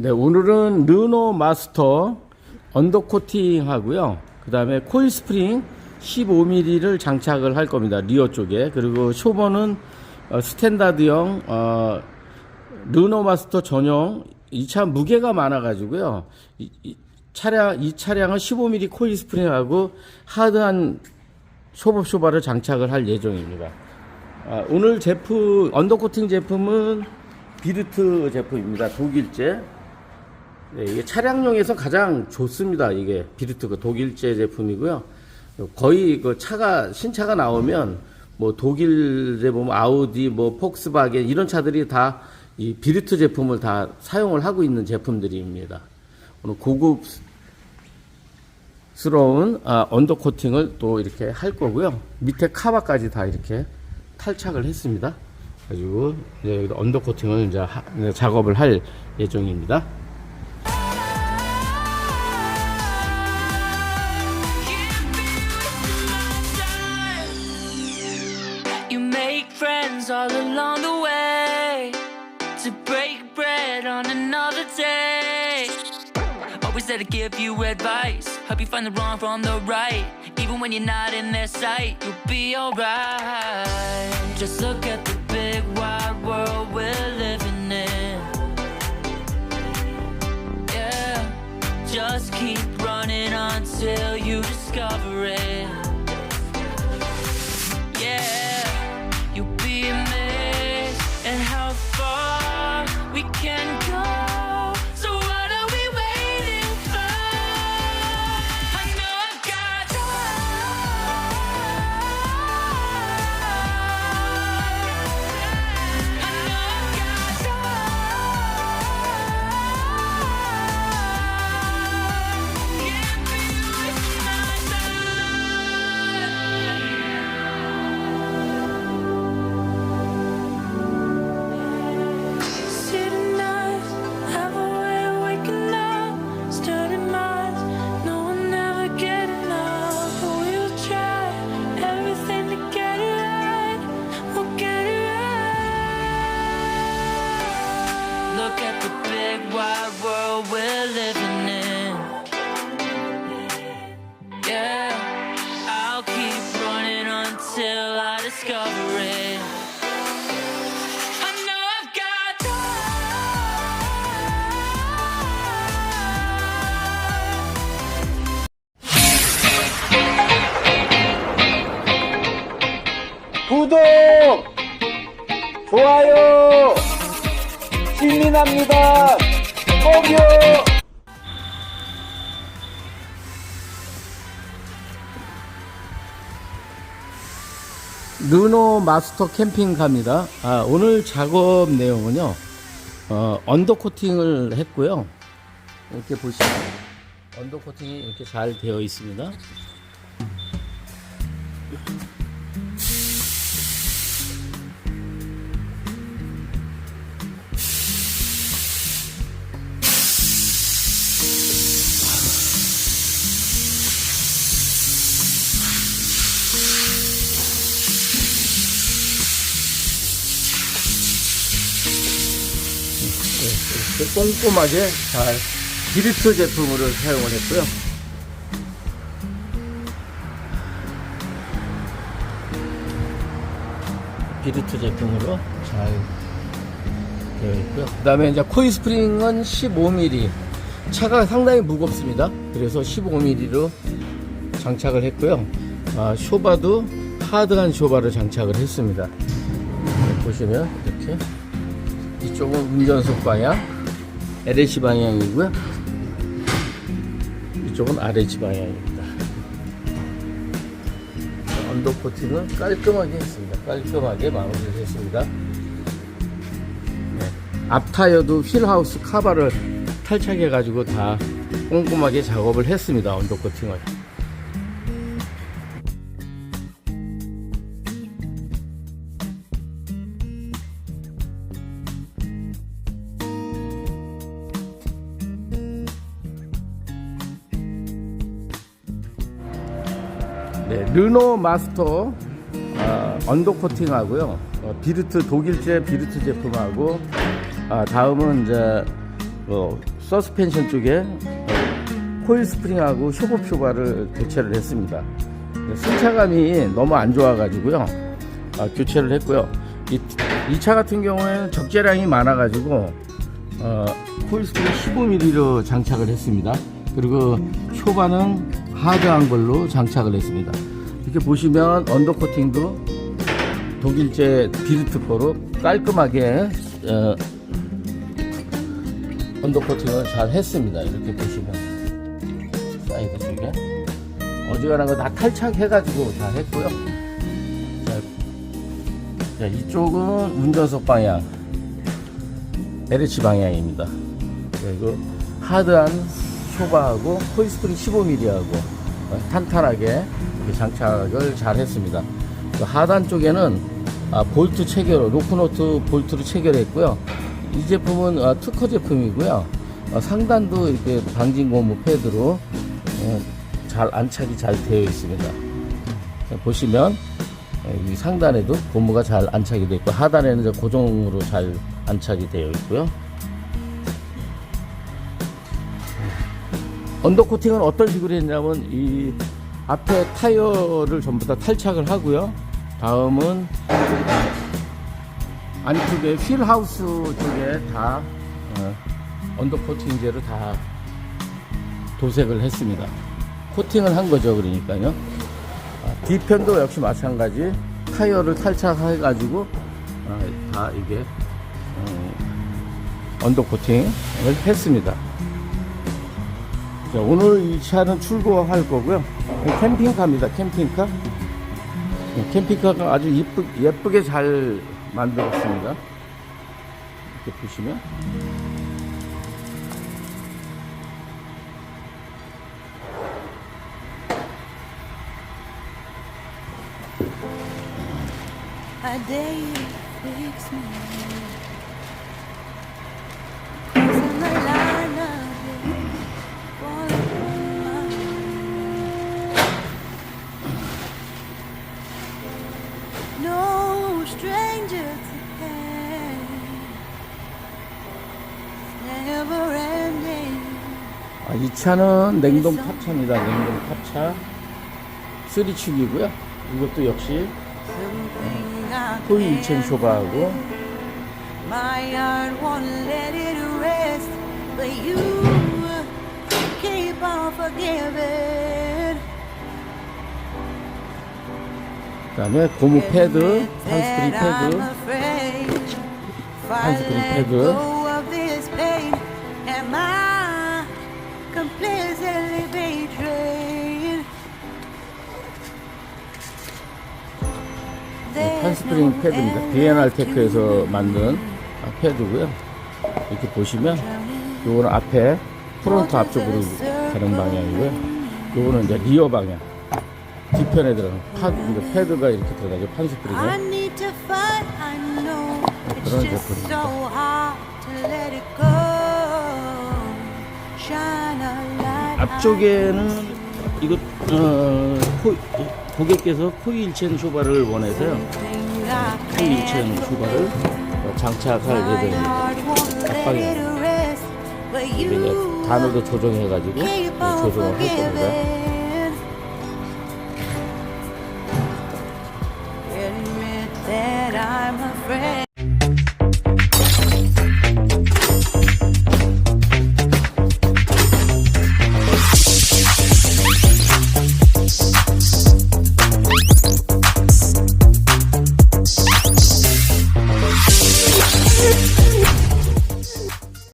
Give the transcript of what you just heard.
네, 오늘은 르노 마스터 언더코팅 하고요. 그 다음에 코일 스프링 15mm를 장착을 할 겁니다. 리어 쪽에. 그리고 쇼버는 어, 스탠다드형, 어, 르노 마스터 전용. 이 차 무게가 많아가지고요. 이, 이 차량, 이 차량은 15mm 코일 스프링하고 하드한 쇼버 쇼바를 장착을 할 예정입니다. 아, 오늘 제품, 언더코팅 제품은 비르트 제품입니다. 독일제. 네, 이게 차량용에서 가장 좋습니다. 이게 비르트 그 독일제 제품이고요. 거의 그 차가 신차가 나오면 뭐 독일제 보면 아우디 뭐 폭스바겐 이런 차들이 다 이 비르트 제품을 다 사용을 하고 있는 제품들입니다. 오늘 고급스러운 아, 언더 코팅을 또 이렇게 할 거고요. 밑에 카바까지 다 이렇게 탈착을 했습니다. 가지고 이제 여기다 언더 코팅을 이제 하- 작업을 할 예정입니다. All along the way to break bread on another day. Always there to give you advice, help you find the wrong from the right. Even when you're not in their sight, you'll be alright. Just look at the big wide world we're living in. Yeah, just keep running until you discover it. 구독, 좋아요, 신민합니다. 꼭요. 르노 마스터 캠핑카입니다. 아, 오늘 작업 내용은요, 어, 언더 코팅을 했고요. 이렇게 보시면 언더 코팅이 이렇게 잘 되어 있습니다. 꼼꼼하게 잘 비리트 제품으로 사용을 했고요. 비리트 제품으로 잘 되어 있고요. 그 다음에 이제 코일 스프링은 15mm. 차가 상당히 무겁습니다. 그래서 15mm로 장착을 했고요. 아, 쇼바도 하드한 쇼바를 장착을 했습니다. 네, 보시면 이렇게 이쪽은 운전석 방향, LH 방향이고요. 이쪽은 RH 방향입니다. 언더 코팅은 깔끔하게 했습니다. 깔끔하게 마무리를 했습니다. 네. 앞 타이어도 휠하우스 카바를 탈착해 가지고 다 꼼꼼하게 작업을 했습니다. 언더 코팅을. 네, 르노 마스터 아, 언더 코팅 하고요. 어, 비르트 독일제 비르트 제품하고 아, 다음은 이제 어, 서스펜션 쪽에 어, 코일 스프링하고 쇼법 쇼바를 교체를 했습니다. 승차감이 너무 안 좋아가지고요. 아, 교체를 했고요. 이, 이 차 같은 경우에는 적재량이 많아가지고 어, 코일 스프링 15mm로 장착을 했습니다. 그리고 쇼바는 하드한 걸로 장착을 했습니다. 이렇게 보시면 언더 코팅도 독일제 비르트포로 깔끔하게 어, 언더 코팅을 잘 했습니다. 이렇게 보시면 사이드 쪽에 어지간한 거 다 탈착해가지고 다 했고요. 자, 자, 이쪽은 운전석 방향, LH 방향입니다. 그리고 하드한 쇼바하고 코이스프링 15mm하고 탄탄하게 이렇게 장착을 잘 했습니다. 그 하단 쪽에는 아, 볼트 체결, 로크노트 볼트로 체결했고요. 이 제품은 아, 특허 제품이고요. 어, 상단도 이렇게 방진 고무 패드로 어, 잘 안착이 잘 되어 있습니다. 자, 보시면 어, 이 상단에도 고무가 잘 안착이 되어 있고 하단에는 고정으로 잘 안착이 되어 있고요. 언더코팅은 어떤 식으로 했냐면 이 앞에 타이어를 전부 다 탈착을 하고요. 다음은 안쪽에 휠하우스 쪽에 다 어, 언더코팅제로 다 도색을 했습니다. 코팅을 한 거죠, 그러니까요. 아, 뒤편도 역시 마찬가지 타이어를 탈착해 가지고 아, 다 이게 어, 언더코팅을 했습니다. 자, 오늘 이 차는 출고할 거고요. 캠핑카입니다. 캠핑카. 네, 캠핑카가 아주 예쁘, 예쁘게 잘 만들었습니다. 이렇게 보시면. I dare 아, 이 차는 냉동 탑차입니다. 냉동 탑차. 3축이고요. 이것도 역시 일체인 can't 쇼바하고 forgiving. 그다음에 고무 패드, 한스프링 패드, 한스프링 패드. 한스프링 패드입니다. to 테크에서 만든 아, 패드고요. 이렇게 보시면 요거는 앞에 프론트 앞쪽으로 가는 방향이고요. 요거는 이제 리어 방향. 뒤편에 들어가는 파, 이제 패드가 이렇게 들어가죠. I 판스프링에. 그런 제품입니다. so hard to let it go. Shine a light. 앞쪽에는 이거 어, 코, 고객께서 코일 일체인 쇼바를 원해서요. 코일 일체인 쇼바를 어, 장착할 예정입니다. 이제 단어도 조정해가지고 조정을 할 겁니다.